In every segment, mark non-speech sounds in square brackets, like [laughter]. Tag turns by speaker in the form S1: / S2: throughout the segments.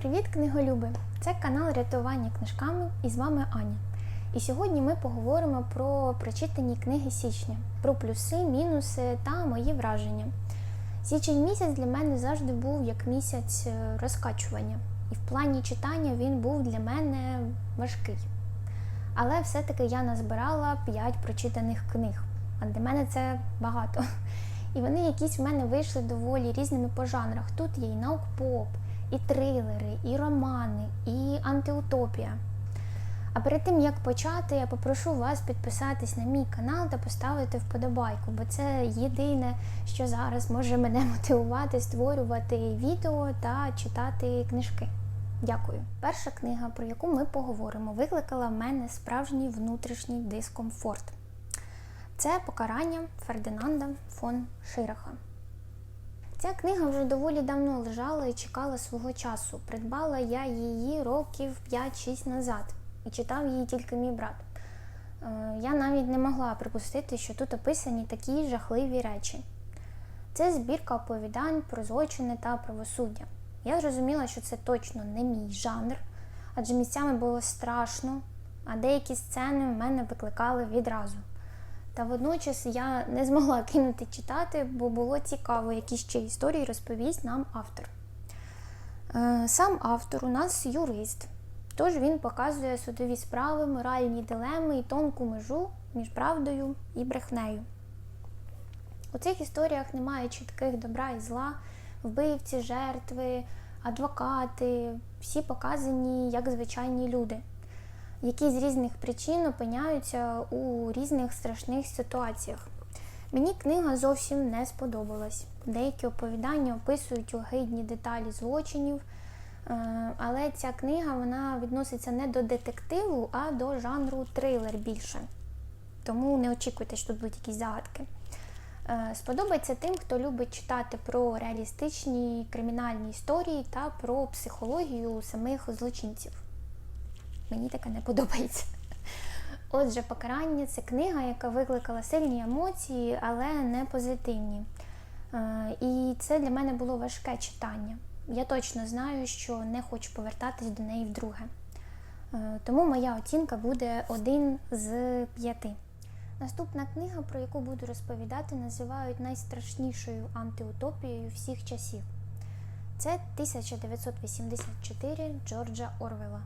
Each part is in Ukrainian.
S1: Привіт, книголюби! Це канал рятування книжками і з вами Аня. І сьогодні ми поговоримо про прочитані книги січня, про плюси, мінуси та мої враження. Січень місяць для мене завжди був як місяць е, розкачування, і в плані читання він був для мене важкий. Але все-таки я назбирала 5 прочитаних книг, а для мене це багато. [laughs] І вони якісь в мене вийшли доволі різними по жанрах. Тут є і наукпоп, і трилери, і романи, і антиутопія. А перед тим як почати, я попрошу вас підписатись на мій канал та поставити вподобайку, бо це єдине, що зараз може мене [laughs] мотивувати створювати відео та читати книжки. Дякую. Перша книга, про яку ми поговоримо, викликала в мене справжній внутрішній дискомфорт. Це покарання Фердинанда фон Шираха. Ця книга вже доволі давно лежала і чекала свого часу. Придбала я її років 5-6 назад і читав її тільки мій брат. Е, Я навіть не могла припустити, що тут описані такі жахливі речі. Це збірка оповідань про злочини та правосуддя. Я зрозуміла, що це точно не мій жанр, адже місцями було страшно, а деякі сцени в мене викликали відразу. Та водночас я не змогла [laughs] кинути читати, бо було цікаво, які ще історії розповість нам автор. Е, Сам автор у нас юрист, тож він показує судові справи, моральні дилеми і тонку межу між правдою і брехнею. У цих історіях немає чітких добра і зла, вбивці, жертви, адвокати, всі показані як звичайні люди які з різних причин опиняються у різних страшних ситуаціях. Мені книга зовсім не сподобалась. Деякі оповідання описують огидні деталі злочинів, е, але ця книга вона відноситься не до детективу, а до жанру трилер більше. Тому не очікуйте, що тут будуть якісь загадки. Е, Сподобається тим, хто любить читати про реалістичні кримінальні історії та про психологію самих злочинців. Мені таке не подобається. Отже, покарання це книга, яка викликала сильні емоції, але не позитивні. Е, І це для мене було важке читання. Я точно знаю, що не хочу повертатись до неї вдруге. Е, Тому моя оцінка буде один з п'яти. Наступна книга, про яку буду розповідати, називають найстрашнішою антиутопією всіх часів. Це 1984 Джорджа Орвела.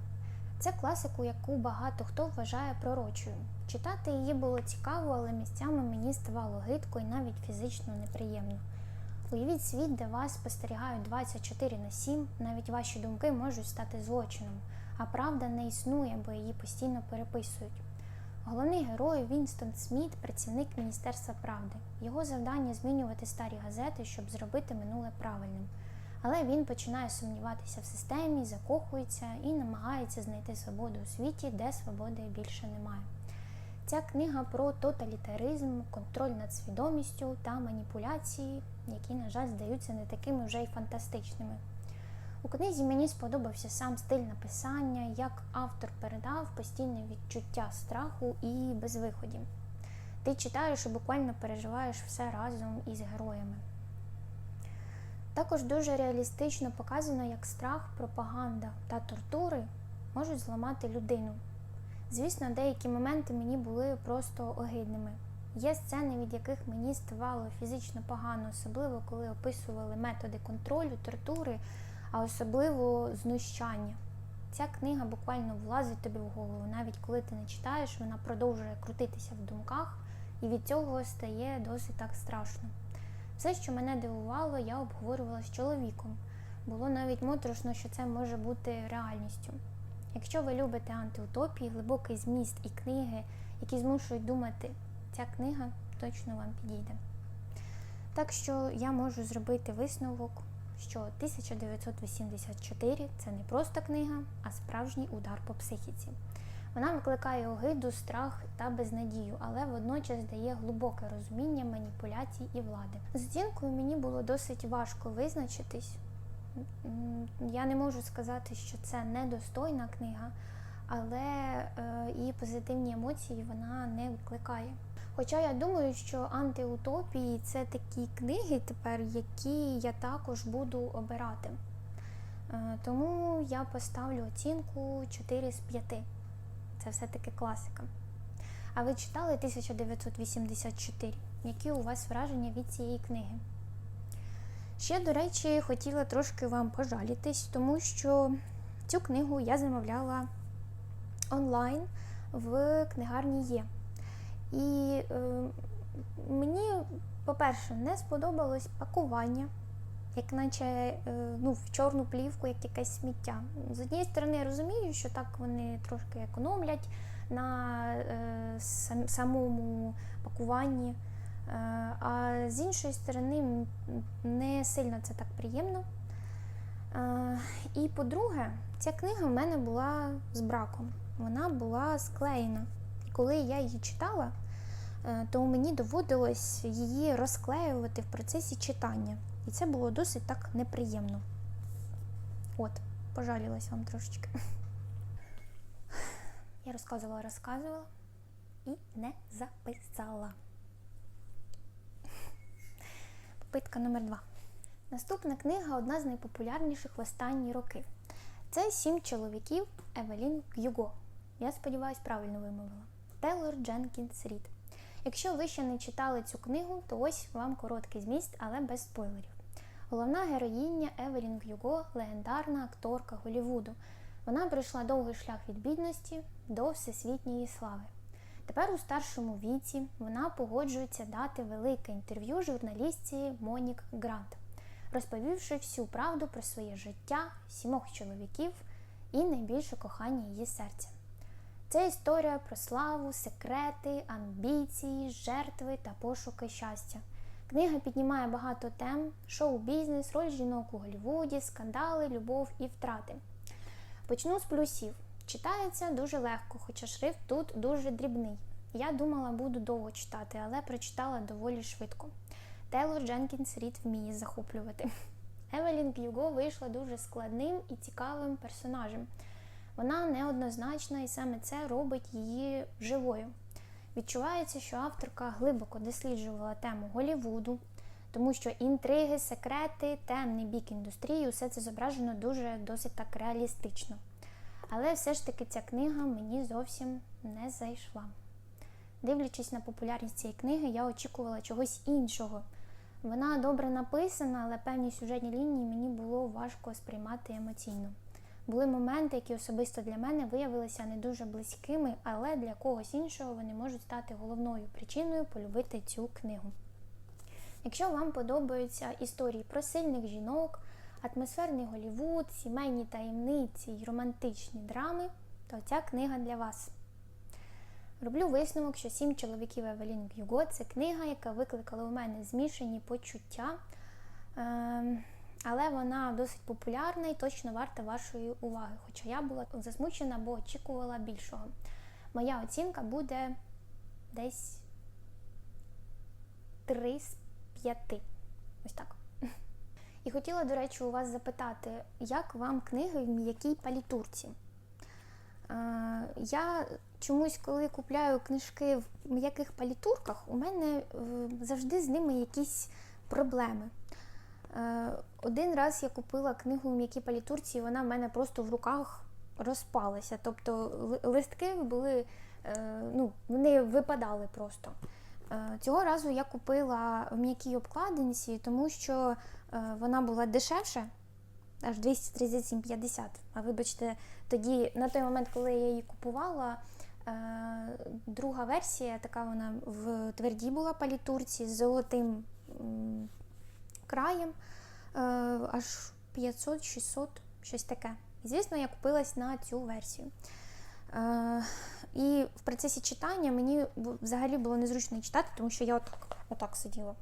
S1: Це класику, яку багато хто вважає пророчою. Читати її було цікаво, але місцями мені ставало гидко і навіть фізично неприємно. Уявіть світ, де вас спостерігають 24 на 7, навіть ваші думки можуть стати злочином, а правда не існує, бо її постійно переписують. Головний герой Вінстон Сміт працівник Міністерства правди. Його завдання змінювати старі газети, щоб зробити минуле правильним. Але він починає сумніватися в системі, закохується і намагається знайти свободу у світі, де свободи більше немає. Ця книга про тоталітаризм, контроль над свідомістю та маніпуляції, які, на жаль, здаються не такими вже й фантастичними. У книзі мені сподобався сам стиль написання, як автор передав постійне відчуття страху і безвиході. Ти читаєш і буквально переживаєш все разом із героями. Також дуже реалістично показано, як страх, пропаганда та тортури можуть зламати людину. Звісно, деякі моменти мені були просто огидними. Є сцени, від яких мені ставало фізично погано, особливо коли описували методи контролю, тортури, а особливо знущання. Ця книга буквально влазить тобі в голову, навіть коли ти не читаєш, вона продовжує крутитися в думках, і від цього стає досить так страшно. Все, що мене дивувало, я обговорювала з чоловіком. Було навіть моторошно, що це може бути реальністю. Якщо ви любите антиутопії, глибокий зміст і книги, які змушують думати, ця книга точно вам підійде. Так що я можу зробити висновок, що 1984 це не просто книга, а справжній удар по психіці. Вона викликає огиду, страх та безнадію, але водночас дає глибоке розуміння маніпуляцій і влади. З оцінкою мені було досить важко визначитись. Я не можу сказати, що це недостойна книга, але е, її позитивні емоції вона не викликає. Хоча я думаю, що антиутопії це такі книги тепер, які я також буду обирати. Е, Тому я поставлю оцінку 4 з 5. Це все-таки класика. А ви читали 1984? Які у вас враження від цієї книги? Ще, до речі, хотіла трошки вам пожалітись, тому що цю книгу я замовляла онлайн в книгарні Є. І е, мені, по-перше, не сподобалось пакування, як наче е, ну, в чорну плівку, як якесь сміття. З однієї сторони, я розумію, що так вони трошки економлять на е, самому пакуванні. Е, А з іншої сторони, не сильно це так приємно. І по-друге, ця книга в мене була з браком. Вона була склеєна. І коли я її читала, то мені доводилось її розклеювати в процесі читання. І це було досить так неприємно. От, пожалілась вам трошечки. Я розказувала, розказувала і не записала. Попитка номер два. Наступна книга одна з найпопулярніших в останні роки. Це Сім чоловіків Евелін Гюго. Я сподіваюся, правильно вимовила. Тейлор Дженкінс Рід. Якщо ви ще не читали цю книгу, то ось вам короткий зміст, але без спойлерів. Головна героїня Евелін Гюго легендарна акторка Голлівуду. Вона пройшла довгий шлях від бідності до всесвітньої слави. Тепер у старшому віці вона погоджується дати велике інтерв'ю журналістці Монік Грант, розповівши всю правду про своє життя, сімох чоловіків і найбільше кохання її серця. Це історія про славу, секрети, амбіції, жертви та пошуки щастя. Книга піднімає багато тем: шоу-бізнес, роль жінок у Голлівуді, скандали, любов і втрати. Почну з плюсів. Читається дуже легко, хоча шрифт тут дуже дрібний. Я думала, буду довго читати, але прочитала доволі швидко. Тейлор Дженкінс Рід вміє захоплювати. [laughs] Евелін Гюго вийшла дуже складним і цікавим персонажем. Вона неоднозначна і саме це робить її живою. Відчувається, що авторка глибоко досліджувала тему Голлівуду, тому що інтриги, секрети, темний бік індустрії усе це зображено дуже досить так реалістично. Але все ж таки ця книга мені зовсім не зайшла. Дивлячись на популярність цієї книги, я очікувала чогось іншого. Вона добре написана, але певні сюжетні лінії мені було важко сприймати емоційно. Були моменти, які особисто для мене виявилися не дуже близькими, але для когось іншого вони можуть стати головною причиною полюбити цю книгу. Якщо вам подобаються історії про сильних жінок, атмосферний Голлівуд, сімейні таємниці й романтичні драми, то ця книга для вас. Роблю висновок, що сім чоловіків Евелін Гюго це книга, яка викликала у мене змішані почуття, Ем, але вона досить популярна і точно варта вашої уваги. Хоча я була засмучена, бо очікувала більшого. Моя оцінка буде десь 3 з 5. Ось так. І хотіла, до речі, у вас запитати, як вам книги в м'якій палітурці? Е, Я чомусь, коли купляю книжки в м'яких палітурках, у мене е, завжди з ними якісь проблеми. Е, Один раз я купила книгу в м'якій палітурці, і вона в мене просто в руках розпалася. Тобто листки були, е, ну, вони випадали просто. Е, Цього разу я купила в м'якій обкладинці, тому що вона була дешевша, аж 237,50. А вибачте, тоді, на той момент, коли я її купувала, друга версія, така вона в твердій була палітурці з золотим краєм, е, аж 500-600, щось таке. І, звісно, я купилась на цю версію. Е, і в процесі читання мені взагалі було незручно читати, тому що я отак, отак сиділа.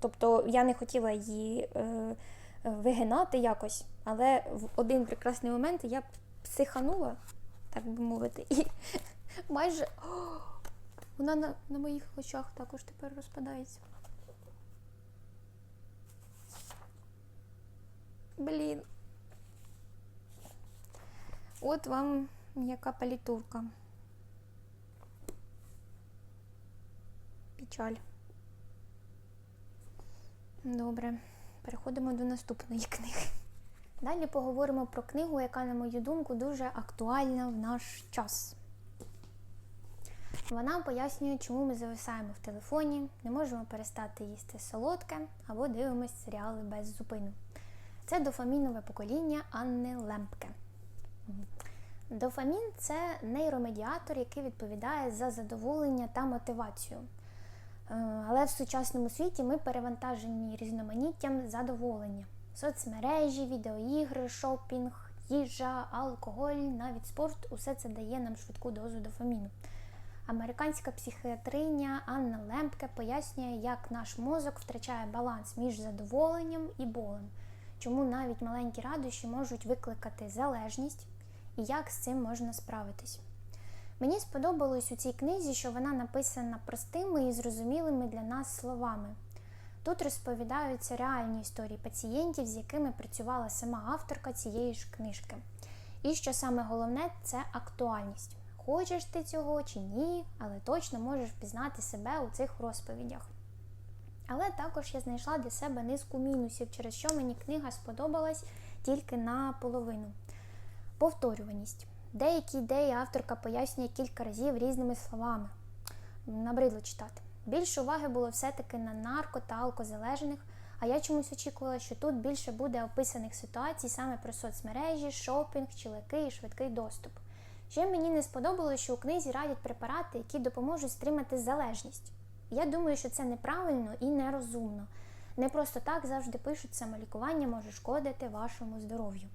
S1: Тобто я не хотіла її е, вигинати якось, але в один прекрасний момент я психанула, так би мовити, і [laughs] майже О, [gasps] вона на, на моїх очах також тепер розпадається. Блін. От вам м'яка палітурка. Печаль. Добре. Переходимо до наступної книги. Далі поговоримо про книгу, яка, на мою думку, дуже актуальна в наш час. Вона пояснює, чому ми зависаємо в телефоні, не можемо перестати їсти солодке або дивимося серіали без зупину. Це дофамінове покоління Анни Лемпке. Дофамін це нейромедіатор, який відповідає за задоволення та мотивацію. Е, Але в сучасному світі ми перевантажені різноманіттям задоволення. Соцмережі, відеоігри, шопінг, їжа, алкоголь, навіть спорт усе це дає нам швидку дозу дофаміну. Американська психіатриня Анна Лемпке пояснює, як наш мозок втрачає баланс між задоволенням і болем, чому навіть маленькі радощі можуть викликати залежність і як з цим можна справитись. Мені сподобалось у цій книзі, що вона написана простими і зрозумілими для нас словами. Тут розповідаються реальні історії пацієнтів, з якими працювала сама авторка цієї ж книжки. І що саме головне, це актуальність. Хочеш ти цього чи ні, але точно можеш впізнати себе у цих розповідях. Але також я знайшла для себе низку мінусів, через що мені книга сподобалась тільки наполовину. Повторюваність. Деякі ідеї авторка пояснює кілька разів різними словами. Набридло читати. Більше уваги було все-таки на нарко та алкозалежних, а я чомусь очікувала, що тут більше буде описаних ситуацій саме про соцмережі, шопінг, чілеки і швидкий доступ. Ще мені не сподобалося, що у книзі радять препарати, які допоможуть стримати залежність. Я думаю, що це неправильно і нерозумно. Не просто так завжди пишуть, самолікування може шкодити вашому здоров'ю.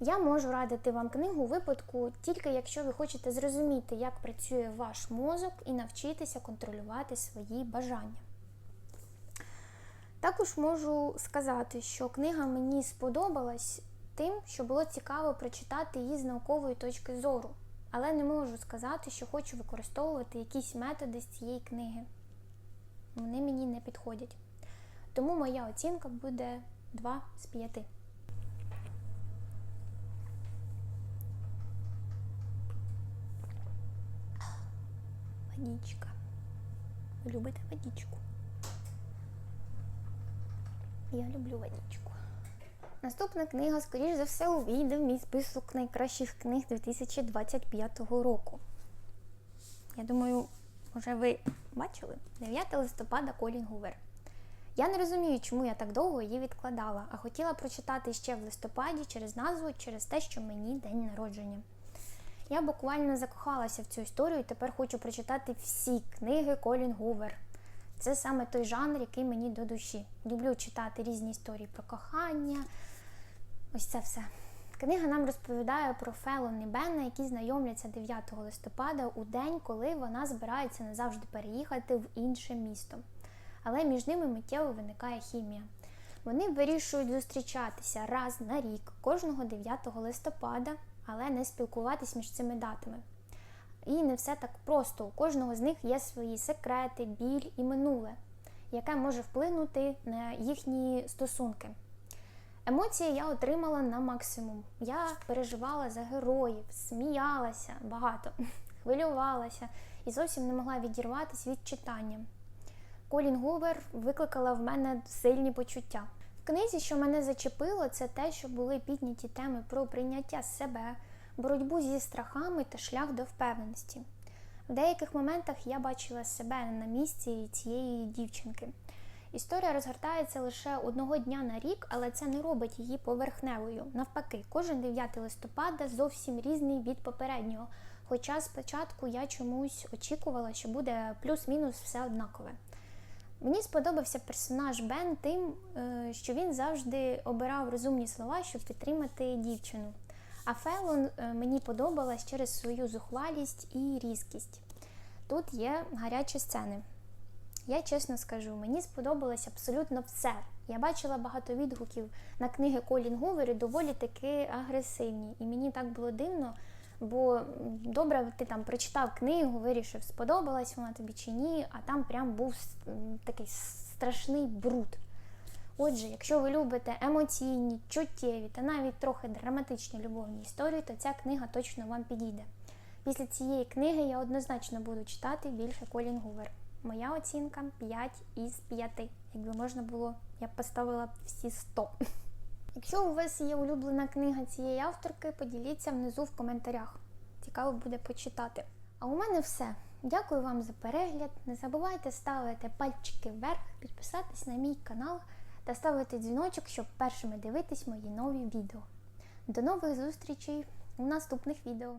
S1: Я можу радити вам книгу у випадку тільки якщо ви хочете зрозуміти, як працює ваш мозок і навчитися контролювати свої бажання. Також можу сказати, що книга мені сподобалась тим, що було цікаво прочитати її з наукової точки зору, але не можу сказати, що хочу використовувати якісь методи з цієї книги. Вони мені не підходять. Тому моя оцінка буде 2 з 5. Водичка. Любите водичку? Я люблю водичку. Наступна книга, скоріш за все, увійде в мій список найкращих книг 2025 року. Я думаю, може ви бачили? 9 листопада Колін Гувер. Я не розумію, чому я так довго її відкладала, а хотіла прочитати ще в листопаді через назву, через те, що мені день народження. Я буквально закохалася в цю історію і тепер хочу прочитати всі книги Колін Гувер. Це саме той жанр, який мені до душі. Люблю читати різні історії про кохання. Ось це все. Книга нам розповідає про Фелон і Бена, які знайомляться 9 листопада у день, коли вона збирається назавжди переїхати в інше місто. Але між ними миттєво виникає хімія. Вони вирішують зустрічатися раз на рік кожного 9 листопада, але не спілкуватись між цими датами. І не все так просто. У кожного з них є свої секрети, біль і минуле, яке може вплинути на їхні стосунки. Емоції я отримала на максимум. Я переживала за героїв, сміялася багато, [laughs] хвилювалася і зовсім не могла відірватися від читання. Колін Гувер викликала в мене сильні почуття. В книзі, що мене зачепило, це те, що були підняті теми про прийняття себе, боротьбу зі страхами та шлях до впевненості. В деяких моментах я бачила себе на місці цієї дівчинки. Історія розгортається лише одного дня на рік, але це не робить її поверхневою. Навпаки, кожен 9 листопада зовсім різний від попереднього. Хоча спочатку я чомусь очікувала, що буде плюс-мінус все однакове. Мені сподобався персонаж Бен тим, е, що він завжди обирав розумні слова, щоб підтримати дівчину. А Фелон е, мені подобалась через свою зухвалість і різкість. Тут є гарячі сцени. Я чесно скажу, мені сподобалось абсолютно все. Я бачила багато відгуків на книги Колін Гувері, доволі таки агресивні. І мені так було дивно, бо добре, ти там прочитав книгу, вирішив, сподобалась вона тобі чи ні, а там прям був такий страшний бруд. Отже, якщо ви любите емоційні, чуттєві та навіть трохи драматичні любовні історії, то ця книга точно вам підійде. Після цієї книги я однозначно буду читати більше Колін Гувер. Моя оцінка 5 із 5. Якби можна було, я б поставила всі 100. [laughs] Якщо у вас є улюблена книга цієї авторки, поділіться внизу в коментарях. Цікаво буде почитати. А у мене все. Дякую вам за перегляд. Не забувайте ставити пальчики вверх, підписатись на мій канал та ставити дзвіночок, щоб першими дивитись мої нові відео. До нових зустрічей у наступних відео.